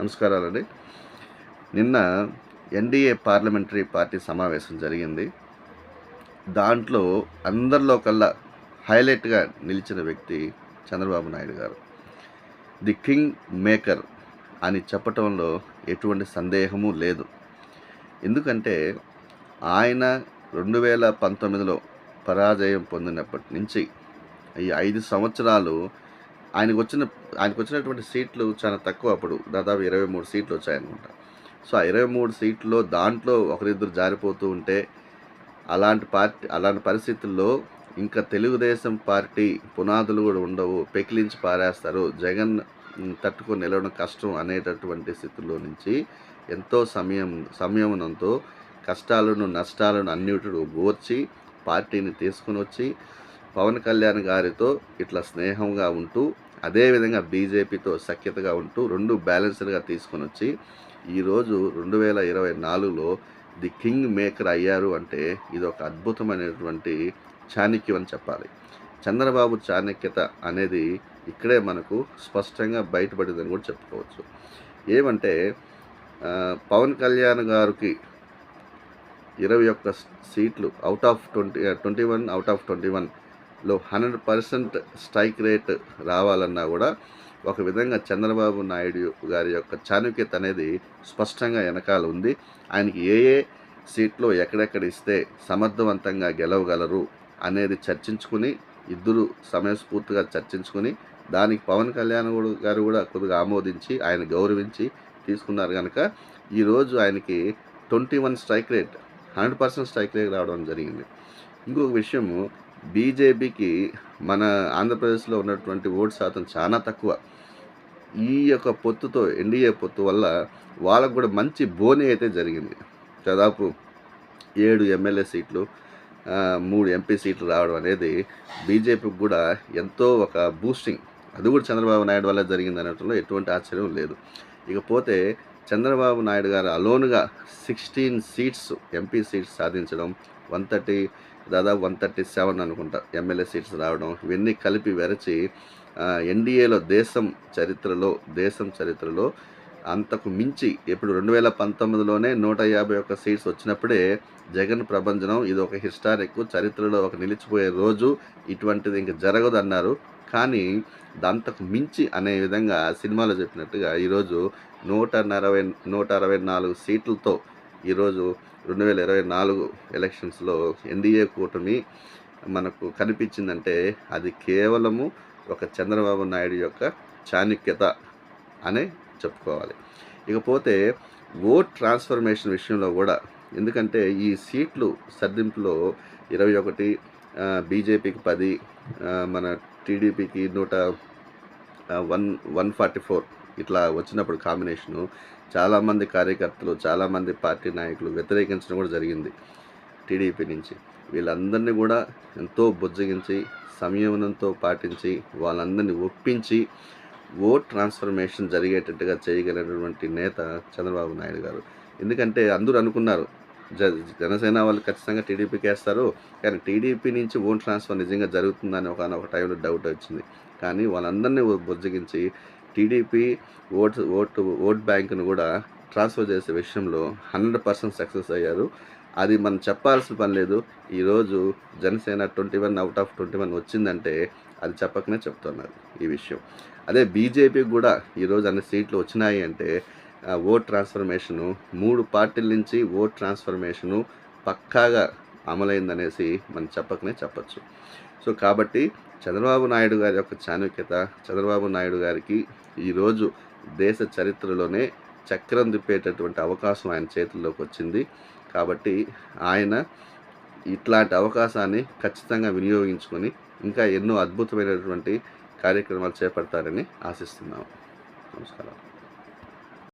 నమస్కారాలండి. నిన్న NDA parliamentary party సమావేశం జరిగింది. దాంట్లో అందరిలో కల్లా హైలైట్గా నిలిచిన వ్యక్తి చంద్రబాబు నాయుడు గారు. ది కింగ్ మేకర్ అని చెప్పటంలో ఎటువంటి సందేహము లేదు. ఎందుకంటే ఆయన రెండు వేల పంతొమ్మిదిలో పరాజయం పొందినప్పటి నుంచి ఈ ఐదు సంవత్సరాలు ఆయనకు వచ్చిన ఆయనకు వచ్చినటువంటి సీట్లు చాలా తక్కువ అప్పుడు. దాదాపు ఇరవై మూడు సీట్లు వచ్చాయన్నమాట. సో ఆ ఇరవై మూడు సీట్లో దాంట్లో ఒకరిద్దరు జారిపోతూ ఉంటే అలాంటి పార్టీ అలాంటి పరిస్థితుల్లో ఇంకా తెలుగుదేశం పార్టీ పునాదులు కూడా ఉండవు. పెకిలించి పారేస్తారు. జగన్ తట్టుకొని నిలవడం కష్టం అనేటటువంటి స్థితిలో నుంచి ఎంతో సమయం సంయమనంతో కష్టాలను నష్టాలను అన్నిటిని ఓర్చి పార్టీని తీసుకుని వచ్చి పవన్ కళ్యాణ్ గారితో ఇట్లా స్నేహంగా ఉంటూ అదేవిధంగా బీజేపీతో సఖ్యతగా ఉంటూ రెండు బ్యాలెన్స్డ్గా తీసుకొని వచ్చి ఈరోజు రెండు వేల ఇరవై నాలుగులో ది కింగ్ మేకర్ అయ్యారు అంటే ఇది ఒక అద్భుతమైనటువంటి చాణక్యం అని చెప్పాలి. చంద్రబాబు చాణక్యత అనేది ఇక్కడే మనకు స్పష్టంగా బయటపడిందని కూడా చెప్పుకోవచ్చు. ఏమంటే పవన్ కళ్యాణ్ గారికి ఇరవై ఒక్క సీట్లు out of twenty twenty one out of twenty one లో హండ్రెడ్ పర్సెంట్ స్ట్రైక్ రేట్ రావాలన్నా కూడా ఒక విధంగా చంద్రబాబు నాయుడు గారి యొక్క చాణుక్యత అనేది స్పష్టంగా వెనకాల ఉంది. ఆయనకి ఏ ఏ సీట్లో ఎక్కడెక్కడ ఇస్తే సమర్థవంతంగా గెలవగలరు అనేది చర్చించుకుని ఇద్దరు సమయస్ఫూర్తిగా చర్చించుకుని దానికి పవన్ కళ్యాణ్ గారు కూడా కొద్దిగా ఆమోదించి ఆయన గౌరవించి తీసుకున్నారు కనుక ఈరోజు ఆయనకి twenty one strike rate hundred percent strike rate రావడం జరిగింది. ఇంకొక విషయము బీజేపీకి మన ఆంధ్రప్రదేశ్లో ఉన్నటువంటి ఓటు శాతం చాలా తక్కువ. ఈ యొక్క పొత్తుతో ఎన్డీఏ పొత్తు వల్ల వాళ్ళకు కూడా మంచి బోని అయితే జరిగింది. దాదాపు ఏడు ఎమ్మెల్యే సీట్లు మూడు ఎంపీ సీట్లు రావడం అనేది బీజేపీకి కూడా ఎంతో ఒక బూస్టింగ్. అది కూడా చంద్రబాబు నాయుడు వల్ల జరిగింది అనటంలో ఎటువంటి ఆశ్చర్యం లేదు. ఇకపోతే చంద్రబాబు నాయుడు గారు అలోనుగా సిక్స్టీన్ సీట్స్ ఎంపీ సీట్స్ సాధించడం వన్ థర్టీ దాదాపు వన్ థర్టీ సెవెన్ అనుకుంటా ఎమ్మెల్యే సీట్స్ రావడం. ఇవన్నీ కలిపి వెరచి ఎన్డీఏలో దేశం చరిత్రలో దేశం చరిత్రలో అంతకు మించి ఇప్పుడు రెండు వేల పంతొమ్మిదిలోనే నూట యాభై ఒక్క సీట్స్ వచ్చినప్పుడే జగన్ ప్రభంజనం ఇది ఒక హిస్టారిక్ చరిత్రలో ఒక నిలిచిపోయే రోజు. ఇటువంటిది ఇంక జరగదు అన్నారు. కానీ అంతకు మించి అనే విధంగా సినిమాలో చెప్పినట్టుగా ఈరోజు నూట అరవై నూట అరవై నాలుగు సీట్లతో ఈరోజు రెండు వేల ఇరవై నాలుగు ఎలక్షన్స్లో ఎన్డీఏ కూటమి మనకు కనిపించిందంటే అది కేవలము ఒక చంద్రబాబు నాయుడు యొక్క చాణక్యత అనే చెప్పుకోవాలి. ఇకపోతే ఓట్ ట్రాన్స్ఫర్మేషన్ విషయంలో కూడా ఎందుకంటే ఈ సీట్లు సర్దింపులో ఇరవై ఒకటి బీజేపీకి పది మన టీడీపీకి నూట వన్ వన్ ఫార్టీ ఫోర్ ఇట్లా వచ్చినప్పుడు కాంబినేషను చాలామంది కార్యకర్తలు చాలామంది పార్టీ నాయకులు వ్యతిరేకించడం కూడా జరిగింది టీడీపీ నుంచి. వీళ్ళందరినీ కూడా ఎంతో బుజ్జగించి సంయమనంతో పాటించి వాళ్ళందరినీ ఒప్పించి ఓట్ ట్రాన్స్ఫర్మేషన్ జరిగేటట్టుగా చేయగలిగినటువంటి నేత చంద్రబాబు నాయుడు గారు. ఎందుకంటే అందరూ అనుకున్నారు జ జనసేన వాళ్ళు ఖచ్చితంగా టీడీపీకి వేస్తారు కానీ టీడీపీ నుంచి ఓట్ ట్రాన్స్ఫర్ నిజంగా జరుగుతుందని ఒక ఒక టైంలో డౌట్ వచ్చింది. కానీ వాళ్ళందరినీ బుజ్జగించి టీడీపీ ఓట్ ఓటు ఓట్ బ్యాంకును కూడా ట్రాన్స్ఫర్ చేసే విషయంలో హండ్రెడ్ పర్సెంట్ సక్సెస్ అయ్యారు. అది మనం చెప్పాల్సిన పని లేదు. ఈరోజు Janasena twenty one out of twenty one వచ్చిందంటే అది చెప్పకనే చెప్తున్నారు ఈ విషయం. అదే బీజేపీకి కూడా ఈరోజు అన్ని సీట్లు వచ్చినాయి అంటే ఓట్ ట్రాన్స్ఫర్మేషను మూడు పార్టీల నుంచి ఓట్ ట్రాన్స్ఫర్మేషను పక్కాగా అమలైందనేసి మనం చెప్పకనే చెప్పచ్చు. సో కాబట్టి చంద్రబాబు నాయుడు గారి యొక్క చాణక్యత చంద్రబాబు నాయుడు గారికి ఈరోజు దేశ చరిత్రలోనే చక్రం తిప్పేటటువంటి అవకాశం ఆయన చేతుల్లోకి వచ్చింది. కాబట్టి ఆయన ఇట్లాంటి అవకాశాన్ని ఖచ్చితంగా వినియోగించుకొని ఇంకా ఎన్నో అద్భుతమైనటువంటి కార్యక్రమాలు చేపడతారని ఆశిస్తున్నాము నమస్కారం.